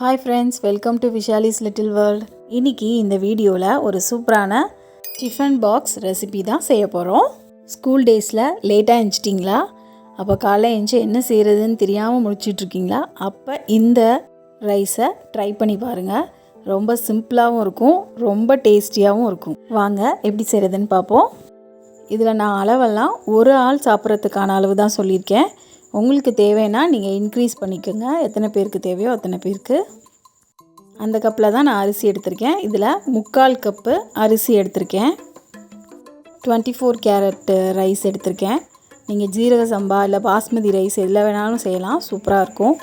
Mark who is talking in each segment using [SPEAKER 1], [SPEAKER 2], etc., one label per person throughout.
[SPEAKER 1] Hi friends welcome to Vishali's little world இன்னைக்கு இந்த வீடியோவில் ஒரு சூப்பரான டிஃபன் பாக்ஸ் ரெசிபி தான் செய்ய போகிறோம் ஸ்கூல் டேஸில் லேட்டாக எழுந்துட்டிங்களா அப்போ காலை எழுந்து என்ன செய்கிறதுன்னு தெரியாமல் முடிச்சிட்ருக்கீங்களா அப்போ இந்த ரைஸை ட்ரை பண்ணி பாருங்கள் ரொம்ப சிம்பிளாகவும் இருக்கும் ரொம்ப டேஸ்டியாகவும் இருக்கும். வாங்க எப்படி செய்கிறதுன்னு பார்ப்போம். இதில் நான் அளவெல்லாம் ஒரு ஆள் சாப்பிட்றதுக்கான அளவு தான் சொல்லியிருக்கேன். உங்களுக்கு தேவைன்னா நீங்கள் இன்க்ரீஸ் பண்ணிக்கோங்க. எத்தனை பேருக்கு தேவையோ அத்தனை பேருக்கு. அந்த கப்பில் தான் நான் அரிசி எடுத்திருக்கேன். இதில் முக்கால் கப்பு அரிசி எடுத்திருக்கேன். டுவெண்ட்டி ஃபோர் கேரட் ரைஸ் எடுத்திருக்கேன். நீங்கள் ஜீரக சம்பா இல்லை பாஸ்மதி ரைஸ் எதில் வேணாலும் செய்யலாம். சூப்பராக இருக்கும்.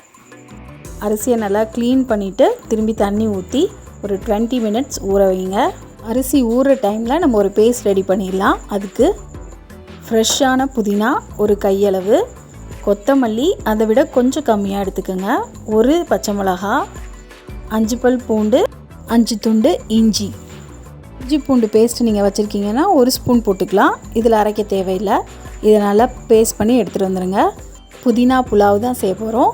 [SPEAKER 1] அரிசியை நல்லா க்ளீன் பண்ணிவிட்டு திரும்பி தண்ணி ஊற்றி ஒரு டுவெண்ட்டி மினிட்ஸ் ஊற வைங்க. அரிசி ஊற டைமில் நம்ம ஒரு பேஸ்ட் ரெடி பண்ணிடலாம். அதுக்கு ஃப்ரெஷ்ஷான புதினா ஒரு கையளவு. கொத்தமல்லி அதை விட கொஞ்சம் கம்மியாக எடுத்துக்கோங்க. ஒரு பச்சை மிளகா அஞ்சு பல் பூண்டு அஞ்சு துண்டு இஞ்சி. இஞ்சி பூண்டு பேஸ்ட் நீங்கள் வச்சுருக்கீங்கன்னா ஒரு ஸ்பூன் போட்டுக்கலாம். இதில் அரைக்க தேவையில்லை. இதை நல்லா பேஸ்ட் பண்ணி எடுத்துகிட்டு வந்துடுங்க புதினா புலாவ் தான் செய்ய போகிறோம்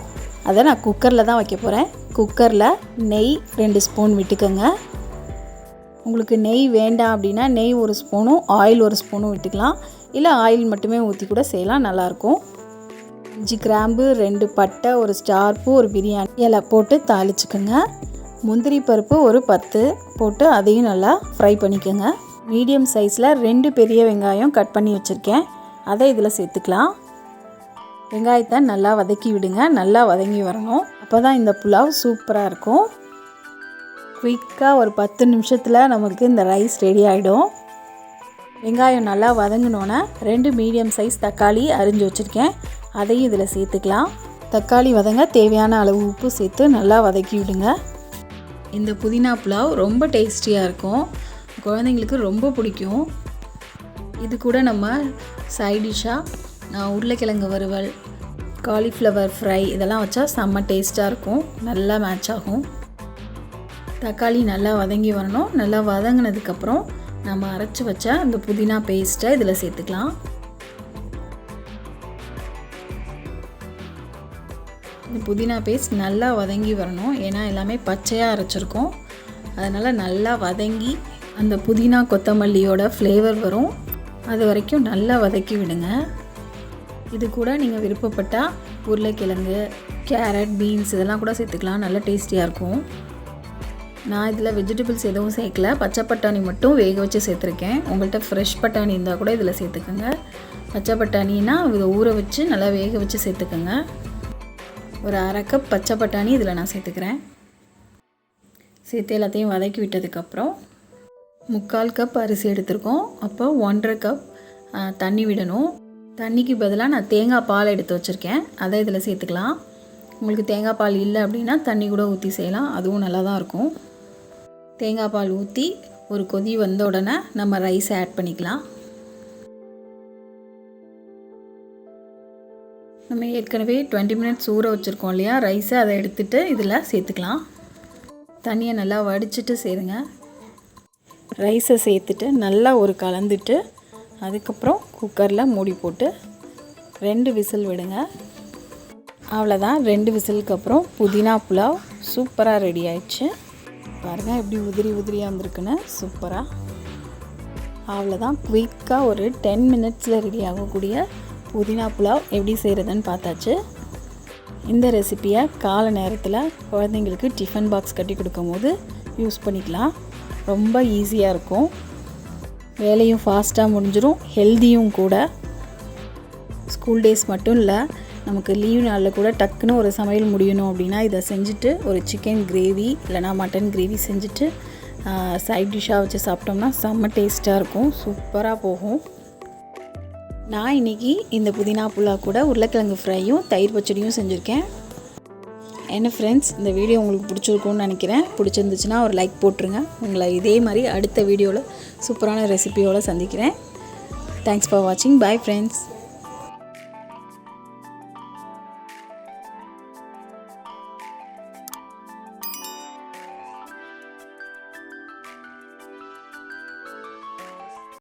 [SPEAKER 1] அதை நான் குக்கரில் தான் வைக்க போகிறேன் குக்கரில் நெய் ரெண்டு ஸ்பூன் விட்டுக்கோங்க. உங்களுக்கு நெய் வேண்டாம் அப்படின்னா நெய் ஒரு ஸ்பூனும் ஆயில் ஒரு ஸ்பூனும் விட்டுக்கலாம். இல்லை ஆயில் மட்டுமே ஊற்றி கூட செய்யலாம். நல்லாயிருக்கும் அஞ்சு கிராம்பு ரெண்டு பட்டை ஒரு ஸ்டார் பூ ஒரு பிரியாணி இலை போட்டு தாளிச்சுக்கோங்க. முந்திரி பருப்பு ஒரு பத்து போட்டு அதையும் நல்லா ஃப்ரை பண்ணிக்கோங்க. மீடியம் சைஸில் ரெண்டு பெரிய வெங்காயம் கட் பண்ணி வச்சுருக்கேன். அதை இதில் சேர்த்துக்கலாம். வெங்காயத்தை நல்லா வதக்கி விடுங்க. நல்லா வதங்கி வரணும். அப்போ தான் இந்த புலாவ் சூப்பராக இருக்கும். குயிக்காக ஒரு பத்து நிமிஷத்தில் நமக்கு இந்த ரைஸ் ரெடி ஆகிடும் வெங்காயம் நல்லா வதங்கினோன்னே ரெண்டு மீடியம் சைஸ் தக்காளி அரிஞ்சு வச்சுருக்கேன். அதையும் இதில் சேர்த்துக்கலாம். தக்காளி வதங்க தேவையான அளவு உப்பு சேர்த்து நல்லா வதக்கி விடுங்க. இந்த புதினா புலாவ் ரொம்ப டேஸ்டியாக இருக்கும். குழந்தைங்களுக்கு ரொம்ப பிடிக்கும். இது கூட நம்ம சைடிஷ்ஷாக உருளைக்கிழங்கு வறுவல் காலிஃப்ளவர் ஃப்ரை இதெல்லாம் வச்சா செம்ம டேஸ்ட்டாக இருக்கும். நல்லா மேட்ச் ஆகும். தக்காளி நல்லா வதங்கி வரணும். நல்லா வதங்கினதுக்கப்புறம் நம்ம அரைச்சி வச்ச அந்த புதினா பேஸ்ட்டை இதில் சேர்த்துக்கலாம். இந்த புதினா பேஸ்ட் நல்லா வதங்கி வரணும். ஏன்னா எல்லாமே பச்சையாக அரைச்சிருக்கோம். அதனால் நல்லா வதங்கி அந்த புதினா கொத்தமல்லியோட ஃப்ளேவர் வரும். அது வரைக்கும் நல்லா வதக்கி விடுங்க. இது கூட நீங்கள் விருப்பப்பட்டால் உருளைக்கிழங்கு கேரட் பீன்ஸ் இதெல்லாம் கூட சேர்த்துக்கலாம். நல்லா டேஸ்டியாக இருக்கும். நான் இதில் வெஜிடபிள்ஸ் எதுவும் சேர்க்கல. பச்சை பட்டாணி மட்டும் வேக வச்சு சேர்த்துருக்கேன். உங்கள்கிட்ட ஃப்ரெஷ் பட்டாணி இருந்தால் கூட இதில் சேர்த்துக்கோங்க. பச்சை பட்டாணினா இதை ஊற வச்சு நல்லா வேக வச்சு சேர்த்துக்கோங்க. ஒரு அரை கப் பச்சை பட்டாணி இதில் நான் சேர்த்துக்கிறேன். சேர்த்து எல்லாத்தையும் வதக்கி விட்டதுக்கப்புறம் முக்கால் கப் அரிசி எடுத்திருக்கோம். அப்போ ஒன்றரை கப் தண்ணி விடணும். தண்ணிக்கு பதிலாக நான் தேங்காய் பால் எடுத்து வச்சுருக்கேன். அதை இதில் சேர்த்துக்கலாம். உங்களுக்கு தேங்காய் பால் இல்லை அப்படின்னா தண்ணி கூட ஊற்றி செய்யலாம். அதுவும் நல்லா தான் இருக்கும். தேங்காய் பால் ஊற்றி ஒரு கொதி வந்த உடனே நம்ம ரைஸ் ஆட் பண்ணிக்கலாம். நம்ம ஏற்கனவே டுவெண்ட்டி மினிட்ஸ் ஊற வச்சுருக்கோம் இல்லையா? ரைஸை அதை எடுத்துகிட்டு இதில் சேர்த்துக்கலாம். தண்ணியை நல்லா வடிச்சிட்டு சேருங்க. ரைஸை சேர்த்துட்டு நல்லா ஒரு கலந்துட்டு அதுக்கப்புறம் குக்கரில் மூடி போட்டு ரெண்டு விசில் விடுங்க. அவ்வளோதான் ரெண்டு விசிலுக்கு அப்புறம் புதினா புலாவ் சூப்பராக ரெடி ஆயிடுச்சு. பாருங்கள் எப்படி உதிரி உதிரியாக வந்திருக்குன்னு சூப்பராக அவ்வளோதான் குயிக்காக ஒரு டென் மினிட்ஸில் ரெடி ஆகக்கூடிய புதினா புலாவ் எப்படி செய்கிறதுன்னு பார்த்தாச்சு. இந்த ரெசிப்பியை காலை நேரத்தில் குழந்தைங்களுக்கு டிஃபன் பாக்ஸ் கட்டி கொடுக்கும் போது யூஸ் பண்ணிக்கலாம். ரொம்ப ஈஸியாக இருக்கும். வேலையும் ஃபாஸ்ட்டாக முடிஞ்சிடும் ஹெல்த்தியும் கூட. ஸ்கூல் டேஸ் மட்டும் இல்லை நமக்கு லீவ் நாளில் கூட டக்குன்னு ஒரு சமையல் முடியணும் அப்படின்னா இதை செஞ்சுட்டு ஒரு சிக்கன் கிரேவி இல்லைனா மட்டன் கிரேவி செஞ்சுட்டு சைட் டிஷ்ஷாக வச்சு சாப்பிட்டோம்னா செம்ம டேஸ்ட்டாக இருக்கும். சூப்பராக போகும். நான் இன்றைக்கி இந்த புதினா புல்லா கூட உருளைக்கிழங்கு ஃப்ரையும் தயிர் பச்சடியும் செஞ்சுருக்கேன். என்ன ஃப்ரெண்ட்ஸ் இந்த வீடியோ உங்களுக்கு பிடிச்சிருக்கும்னு நினைக்கிறேன். பிடிச்சிருந்துச்சுன்னா ஒரு லைக் போட்டுருங்க. உங்களை இதே மாதிரி அடுத்த வீடியோவில் சூப்பரான ரெசிபியோடு சந்திக்கிறேன். தேங்க்ஸ் ஃபார் வாட்சிங் பாய் ஃப்ரெண்ட்ஸ்